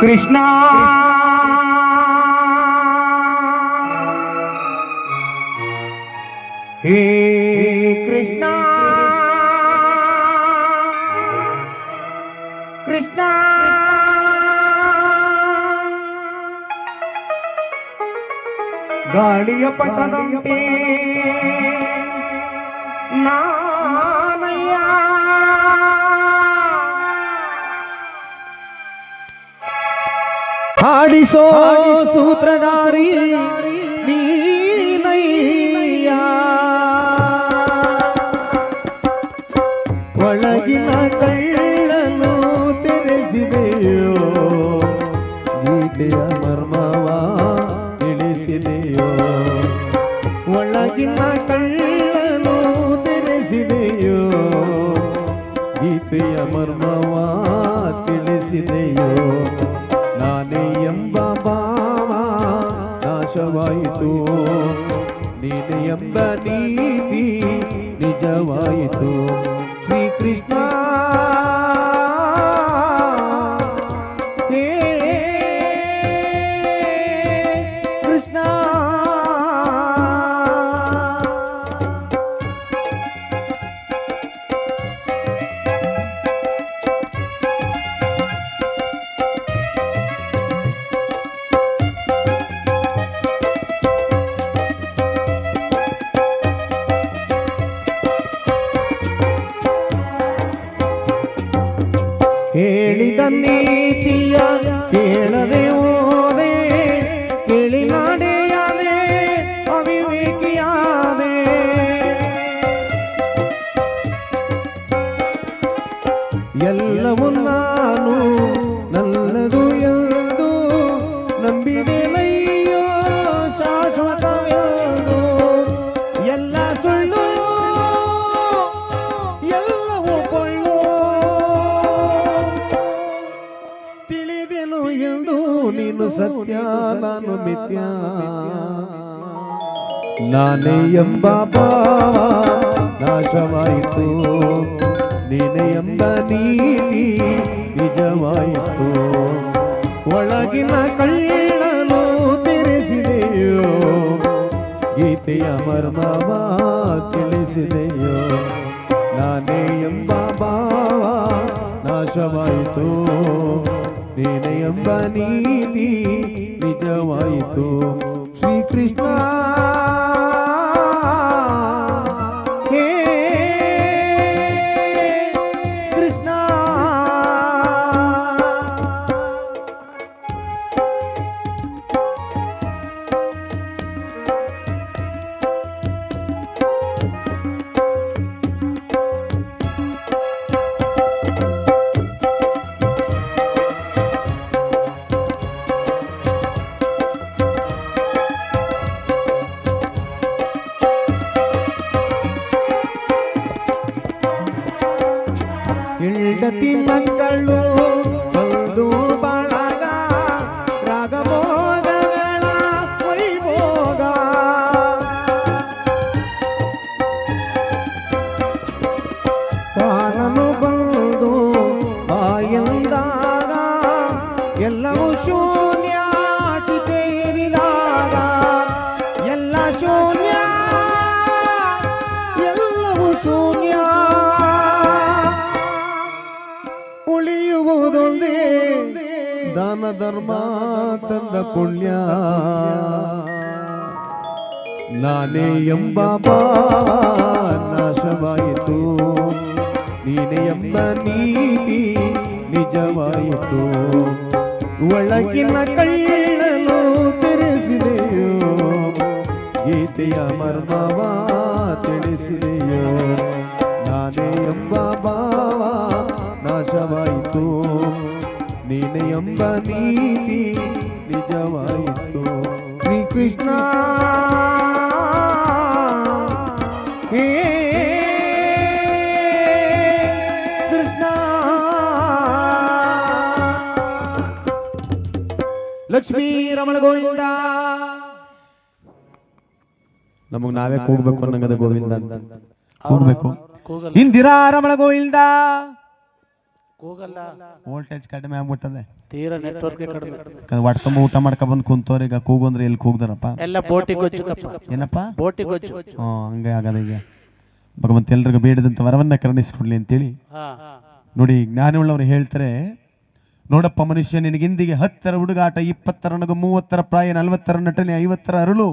ಕೃಷ್ಣ ಹೇ ಕೃಷ್ಣ ಕೃಷ್ಣ ಗಾಳಿಯ ಪಟ್ಟದಂತೆ ನಾನಯ್ಯ ಹಾಡಿಸೋ ಸೂತ್ರಧಾರಿ ನೀನಯ್ಯ. ಒಳಗಿನ ಕಳ್ಳನು ತೆರೆಸಿದೆಯೋ ಗೀತೆಯ ಮರ್ಮವ ತಿಳಿಸಿದೆಯೋ ಒಳಗಿನ ಕಳ್ಳನು ತೆರೆಸಿದೆಯೋ ಗೀತೆಯ ಮರ್ಮವ ತಿಳಿಸಿದೆಯೋ ನಾನೇ ಎಂಬ ಭಾವ ನಾಶವಾಯಿತು. ನೀನೆ ಎಂಬ ನೀತಿ ನಿಜವಾಯಿತು. ಶ್ರೀಕೃಷ್ಣ me. ಸತ್ಯ ನಾನು ನಾನೇ ಎಂಬ ಭಾವ ನಾಶವಾಯಿತು. ನೀನೆ ಎಂಬ ನೀತಿ ನಿಜವಾಯಿತು. ಒಳಗಿನ ಕಳ್ಳನು ತೆರೆಸಿದೆಯೋ ಗೀತೆಯ ಮರ್ಮವ ತಿಳಿಸಿದೆಯೋ? ನಾನೇ ಎಂಬ ಭಾವ ನಾಶವಾಯಿತು. ನೀನೆ ಎಂಬ ನೀತಿ ನಿಜವಾಯಿತು ಕಾಲನು ಬಂದು ಬಾಯಂದಾಗ ಎಲ್ಲವೂ ಶೂನ್ಯ ಚಿತೇರಿದಾಗ ಎಲ್ಲ ಶೂನ್ಯ, ಎಲ್ಲವೂ ಶೂನ್ಯ. ಉಳಿಯುವುದೊಂದೇ ದಾನ ಧರ್ಮ ತಂದ ಪುಣ್ಯ. ನಾನೇ ಎಂಬ ನಾಶವಾಯಿತು. ನೀನೆ ಎಂಬ ನೀತಿ ನಿಜವಾಯಿತು. ಒಳಗಿನ ಕಳ್ಳನು ತಿಳಿಸಿದೆಯೋ ಗೀತೆಯ ಮರ್ಮವ ತಿಳಿಸಿದೆಯೋ, ನಾನೇ ಎಂಬ ಭಾವ ನಾಶವಾಯಿತು. ನೀನೆ ಎಂಬ ನೀತಿ ನಿಜವಾಯಿತು. ಶ್ರೀಕೃಷ್ಣ. ಲಕ್ಷ್ಮೀ ರಮಣ ಗೋವಿಂದ ನಮಗ್ ನಾವೇ ಕೂಗ್ಬೇಕು ಅನ್ನಂಗದ ಗೋವಿಂದ ಅಂತ. ಕೂಗ್ಬೇಕು. ಇಂದಿರಾ ರಮಣ ಗೋವಿಂದ ಕೂಗಲ್ಲ. ವೋಲ್ಟೇಜ್ ಕಡಿಮೆ ಆಗ್ಬಿಟ್ಟದೆ. ತೀರಾ ನೆಟ್ವರ್ಕ್ ಕಡಿಮೆ. ತುಂಬ ಊಟ ಮಾಡ್ಕೊಂಡ್ ಬಂದ್ ಕುಂತವ್ರ ಈಗ ಕೂಗಂದ್ರೆ ಎಲ್ಲಿ ಕೂಗ್ದಾರಪ್ಪ? ಎಲ್ಲ ಬೋಟಿ ಗೊಜ್ಜು ಏನಪ್ಪ? ಬೋಟಿ ಗೊಜ್ಜು. ಹ್ಞೂ ಹಂಗೆ ಆಗದ ಈಗ. ಭಗವಂತ ಎಲ್ರಿಗೂ ಬೇಡದಂತ ವರವನ್ನ ಕರುಣಿಸ್ಕೊಡ್ಲಿ ಅಂತೇಳಿ. ಹಾ. ನೋಡಿ ಉಳ್ಳವ್ರು ಹೇಳ್ತಾರೆ ನೋಡಪ್ಪ ಮನುಷ್ಯ ನಿನಗಿಂದಿಗೆ ಹತ್ತರ ಹುಡುಗಾಟ ಇಪ್ಪತ್ತರ ನಗು ಮೂವತ್ತರ ಪ್ರಾಯ ನಲವತ್ತರ ನಟನೆ ಐವತ್ತರ ಅರಳು.